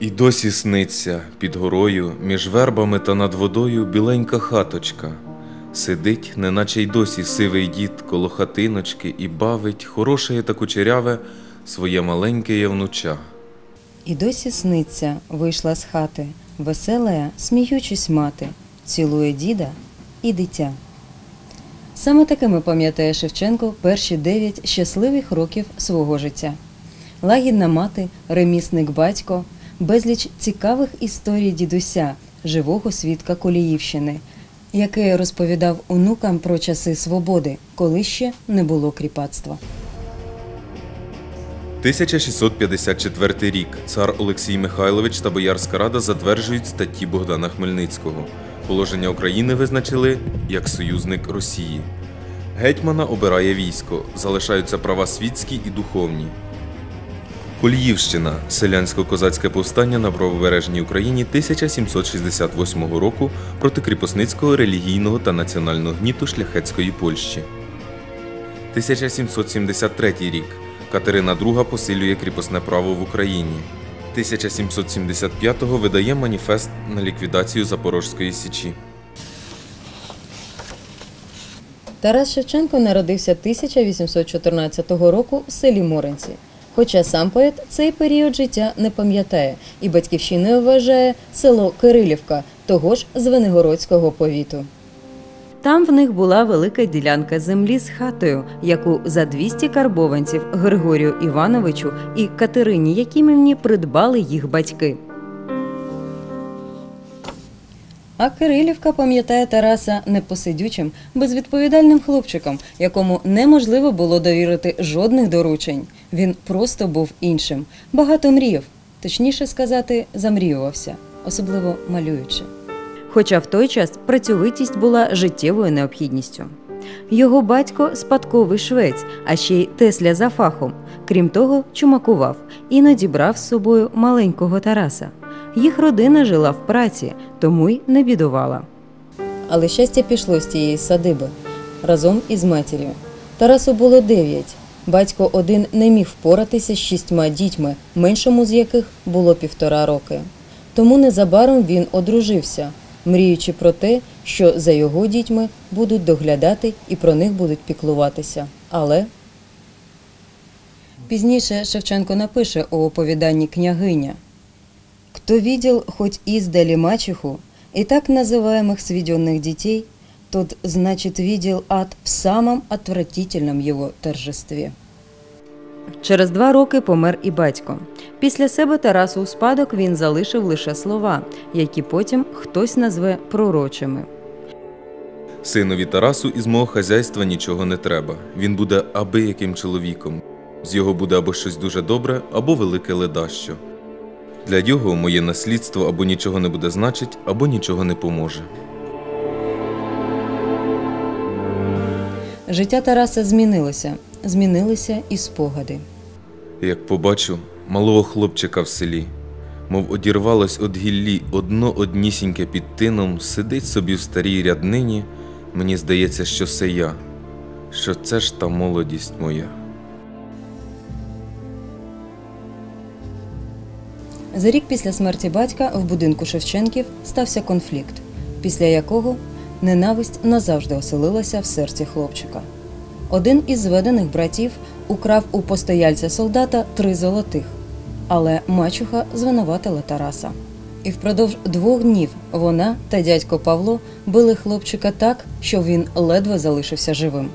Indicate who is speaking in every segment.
Speaker 1: І досі сниться під горою, між вербами та над водою біленька хаточка. Сидить, неначе й досі сивий дід коло хатиночки і бавить хороше та кучеряве своє маленьке явнуча.
Speaker 2: І досі сниться, вийшла з хати, веселая, сміючись мати, цілує діда і дитя. Саме такими пам'ятає Шевченко перші дев'ять щасливих років свого життя. Лагідна мати, ремісник батько, безліч цікавих історій дідуся, живого свідка Коліївщини, який розповідав онукам про часи свободи, коли ще не було кріпацтва.
Speaker 1: 1654 рік цар Олексій Михайлович та Боярська рада затверджують статті Богдана Хмельницького. Положення України визначили як союзник Росії. Гетьмана обирає військо, залишаються права світські і духовні. Коліївщина селянсько-козацьке повстання на правобережній Україні 1768 року проти кріпосницького релігійного та національного гніту шляхетської Польщі. 1773 рік Катерина II посилює кріпосне право в Україні. 1775-го видає маніфест на ліквідацію Запорозької січі.
Speaker 2: Тарас Шевченко народився 1814 року в селі Моренці. Хоча сам поет цей період життя не пам'ятає і батьківщиною вважає село Кирилівка, того ж Звенигородського повіту. Там в них була велика ділянка землі з хатою, яку за 200 карбованців Григорію Івановичу і Катерині Якимівні придбали їх батьки. А Кирилівка пам'ятає Тараса непосидючим, безвідповідальним хлопчиком, якому неможливо було довірити жодних доручень. Він просто був іншим, багато мріяв, точніше сказати, замріювався, особливо малюючи. Хоча в той час працьовитість була життєвою необхідністю. Його батько спадковий швець, а ще й тесля за фахом. Крім того, чумакував, іноді брав з собою маленького Тараса. Їх родина жила в праці, тому й не бідувала. Але щастя пішло з тієї садиби разом із матір'ю. Тарасу було дев'ять. Батько один не міг впоратися з шістьма дітьми, меншому з яких було півтора роки. Тому незабаром він одружився, мріючи про те, що за його дітьми будуть доглядати і про них будуть піклуватися. Але пізніше Шевченко напише у оповіданні княгиня. Кто видел хоть издали мачеху и так называемых сведенных детей, тот, значит, видел ад в самом отвратительном его торжестве. Через два роки помер і батько. Після себе Тарасу у спадок він залишив лише слова, які потім хтось назве пророчими.
Speaker 1: Синові Тарасу із мого хазяйства нічого не треба. Він буде аби яким чоловіком. З його буде або щось дуже добре, або велике ледащо. Для його моє наслідство або нічого не буде значить, або нічого не поможе.
Speaker 2: Життя Тараса змінилося, змінилися і спогади.
Speaker 1: Як побачу малого хлопчика в селі, мов одірвалось од гіллі одно однісіньке під тином, сидить собі в старій ряднині, мені здається, що це я, що це ж та молодість моя.
Speaker 2: За рік після смерті батька в будинку Шевченків стався конфлікт, після якого ненависть назавжди оселилася в серці хлопчика. Один із зведених братів украв у постояльця солдата три золотих, але мачуха звинуватила Тараса. І впродовж двох днів вона та дядько Павло били хлопчика так, що він ледве залишився живим.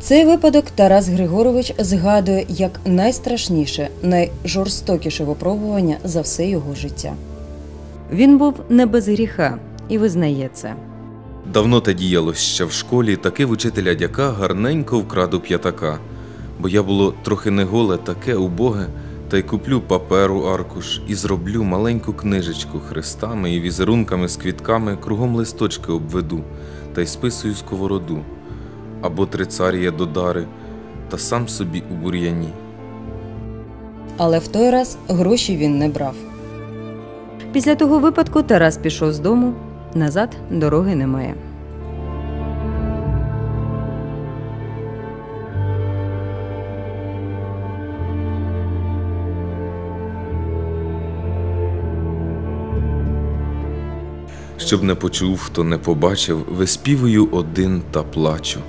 Speaker 2: Цей випадок Тарас Григорович згадує як найстрашніше, найжорстокіше випробування за все його життя. Він був не без гріха і визнає це.
Speaker 1: Давно те діялось ще в школі, таки в учителя дяка гарненько вкраду п'ятака, бо я було трохи не голе, таке убоге, та й куплю паперу аркуш і зроблю маленьку книжечку хрестами і візерунками з квітками кругом листочки обведу, та й списую сковороду, або трицарія додари, та сам собі у бур'яні.
Speaker 2: Але в той раз гроші він не брав. Після того випадку Тарас пішов з дому, назад дороги немає.
Speaker 1: Щоб не почув, хто не побачив, виспівую один та плачу.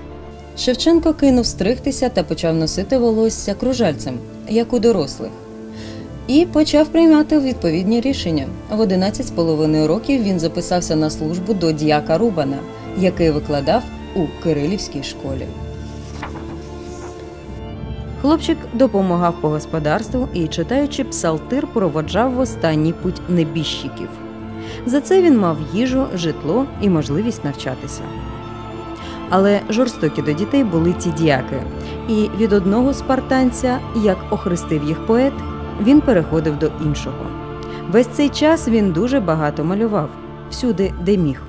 Speaker 2: Шевченко кинув стригтися та почав носити волосся кружальцем, як у дорослих. І почав приймати відповідні рішення. В 11 з половиною років він записався на службу до діяка Рубана, який викладав у Кирилівській школі. Хлопчик допомагав по господарству і, читаючи псалтир, проводжав в останній путь небіжчиків. За це він мав їжу, житло і можливість навчатися. Але жорстокі до дітей були ті діяки, і від одного спартанця, як охрестив їх поет, він переходив до іншого. Весь цей час він дуже багато малював, всюди, де міг.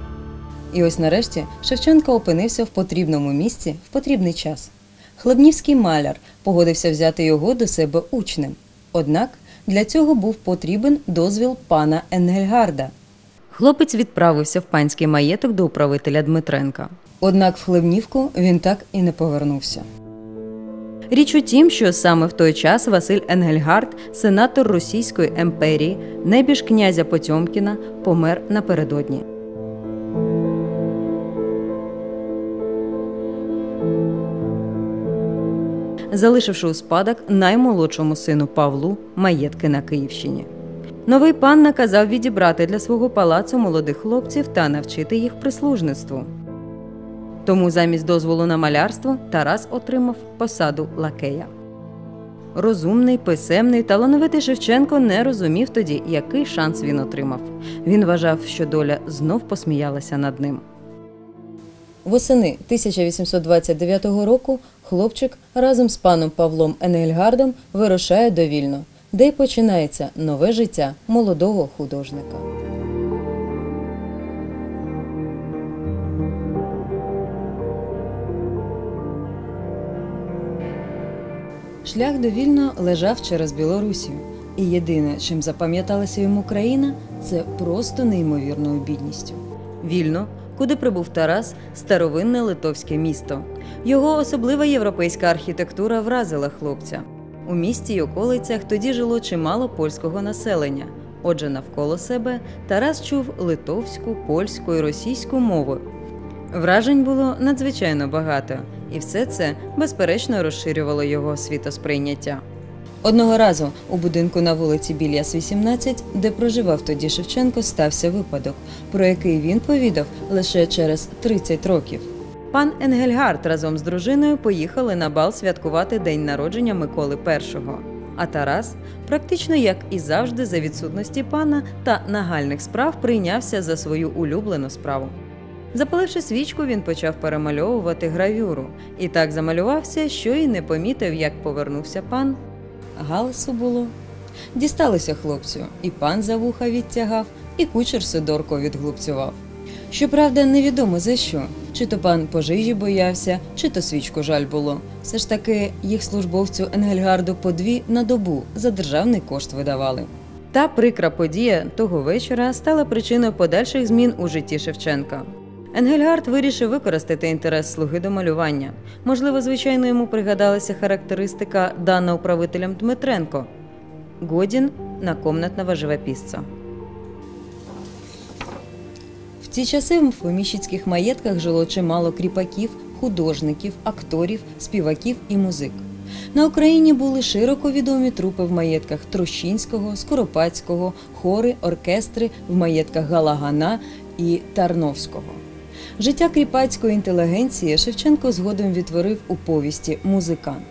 Speaker 2: І ось нарешті Шевченко опинився в потрібному місці в потрібний час. Хлебнівський маляр погодився взяти його до себе учнем. Однак для цього був потрібен дозвіл пана Енгельгарда. Хлопець відправився в панський маєток до управителя Дмитренка. Однак в Хлебнівку він так і не повернувся. Річ у тім, що саме в той час Василь Енгельгард, сенатор Російської імперії, небіж князя Потьомкіна, помер напередодні. залишивши у спадок наймолодшому сину Павлу маєтки на Київщині. Новий пан наказав відібрати для свого палацу молодих хлопців та навчити їх прислужництву. Тому замість дозволу на малярство Тарас отримав посаду лакея. Розумний, писемний, талановитий Шевченко не розумів тоді, який шанс він отримав. Він вважав, що доля знов посміялася над ним. Восени 1829 року хлопчик разом з паном Павлом Енгельгардом вирушає до Вільно, де й починається нове життя молодого художника. Шлях до Вільно лежав через Білорусію, і єдине, чим запам'яталася йому країна, це просто неймовірною бідністю. Вільно, куди прибув Тарас, старовинне литовське місто. Його особлива європейська архітектура вразила хлопця. У місті й околицях тоді жило чимало польського населення. Отже, навколо себе Тарас чув литовську, польську і російську мови. Вражень було надзвичайно багато, і все це безперечно розширювало його світосприйняття. Одного разу у будинку на вулиці Біляс 18, де проживав тоді Шевченко, стався випадок, про який він повідав лише через 30 років. Пан Енгельгард разом з дружиною поїхали на бал святкувати день народження Миколи І. А Тарас, практично як і завжди, за відсутності пана та нагальних справ, прийнявся за свою улюблену справу. Запаливши свічку, він почав перемальовувати гравюру і так замалювався, що й не помітив, як повернувся пан. Галасу було. Дісталося хлопцю, і пан за вуха відтягав, і кучер Сидорко відглупцював. Щоправда, невідомо за що. Чи то пан пожежі боявся, чи то свічку жаль було. Все ж таки їх службовцю Енгельгарду по дві на добу за державний кошт видавали. Та прикра подія того вечора стала причиною подальших змін у житті Шевченка. Енгельгард вирішив використати інтерес слуги до малювання. Можливо, звичайно, йому пригадалася характеристика, дана управителем Дмитренко Годін на комнатного живописця. В ці часи в поміщицьких маєтках жило чимало кріпаків, художників, акторів, співаків і музик. На Україні були широко відомі трупи в маєтках Трощинського, Скоропадського, хори, оркестри в маєтках Галагана і Тарновського. Життя кріпацької інтелігенції Шевченко згодом відтворив у повісті Музикант.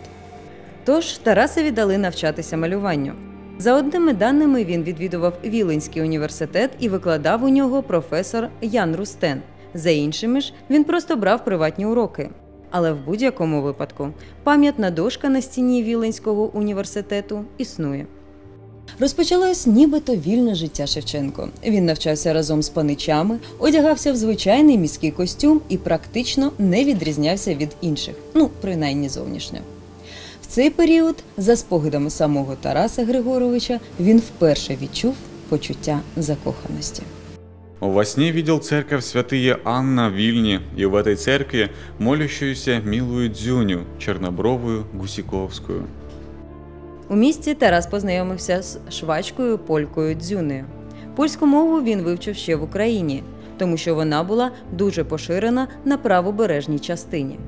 Speaker 2: Тож Тарасові дали навчатися малюванню. За одними даними він відвідував Віленський університет і викладав у нього професор Ян Рустен. За іншими ж він просто брав приватні уроки. Але в будь-якому випадку пам'ятна дошка на стіні Віленського університету існує. Розпочалось нібито вільне життя Шевченко. Він навчався разом з паничами, одягався в звичайний міський костюм і практично не відрізнявся від інших, ну принаймні зовнішньо. В цей період, за спогадами самого Тараса Григоровича, він вперше відчув почуття закоханості.
Speaker 3: Во сне видел церковь святые Анна в Вильне, и в этой церкви молящуюся милую Дзюню, чернобровую Гусиковскую.
Speaker 2: У місті Тарас познайомився з швачкою полькою Дзюнею. Польську мову він вивчив ще в Україні. тому що вона була дуже поширена на правобережній частині.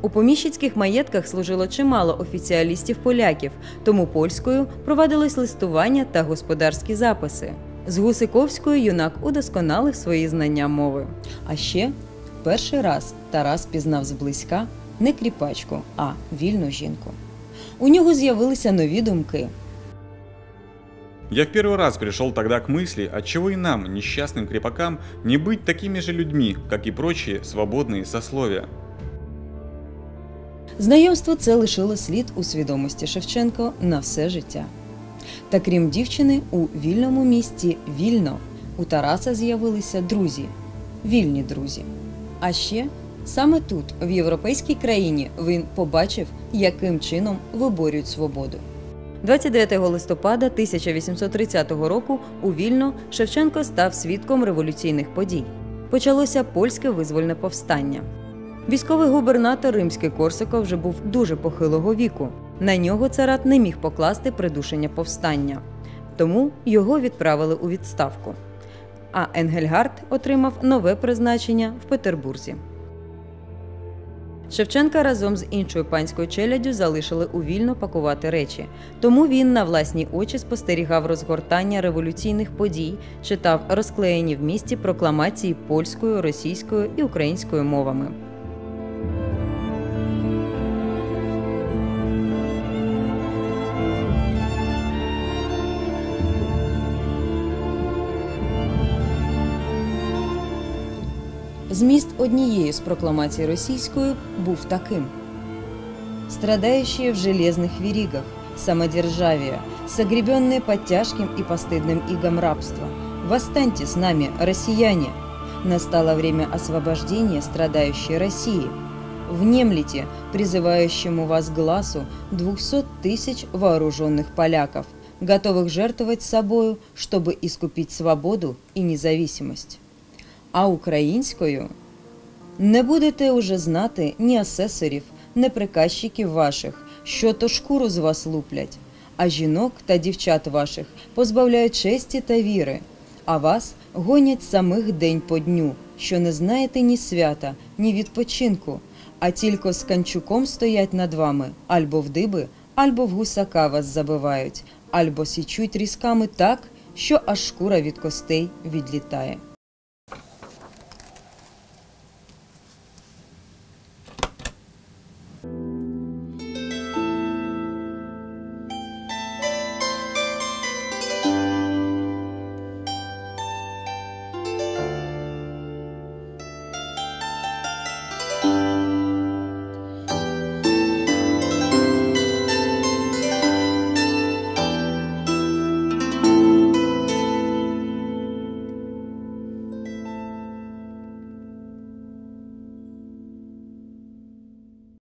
Speaker 2: У поміщицьких маєтках служило чимало офіціалістів поляків, тому польською провадилось листування та господарські записи. З Гусиковською юнак удосконалив свої знання мови. А ще перший раз Тарас пізнав зблизька не кріпачку, а вільну жінку. У нього з'явилися нові думки.
Speaker 3: Я в первый раз пришел тогда к мысли, отчего и нам, несчастным крепакам, не быть такими же людьми, как и прочие свободные сословия.
Speaker 2: Знайомство це лишило слід у свідомості Шевченко на все життя. Та крім дівчини, у вільному місті вільно у Тараса з'явилися друзі, вільні друзі. А ще саме тут, в європейській країні, він побачив, яким чином виборюють свободу. 29 листопада 1830 року у Вільно Шевченко став свідком революційних подій. Почалося польське визвольне повстання. Військовий губернатор римський Корсиков вже був дуже похилого віку. На нього царат не міг покласти придушення повстання, тому його відправили у відставку. А Енгельгард отримав нове призначення в Петербурзі. Шевченка разом з іншою панською челяддю залишили у вільно пакувати речі. Тому він на власні очі спостерігав розгортання революційних подій, читав розклеєні в місті прокламації польською, російською і українською мовами. Зміст однієї з прокламацій російською був таким: страдающие в железных веригах, самодержавие, согребенные под тяжким и постыдным игом рабства. Восстаньте с нами, россияне! Настало время освобождения страдающей России. Внемлите призывающему вас глазу 200 тысяч вооруженных поляков, готовых жертвовать собою, чтобы искупить свободу и независимость. А українською не будете уже знати ні асесорів, ні приказчиків ваших, що то шкуру з вас луплять, а жінок та дівчат ваших позбавляють честі та віри, а вас гонять самих день по дню, що не знаєте ні свята, ні відпочинку, а тільки з канчуком стоять над вами, альбо в диби, альбо в гусака вас забивають, альбо січуть різками так, що аж шкура від костей відлітає.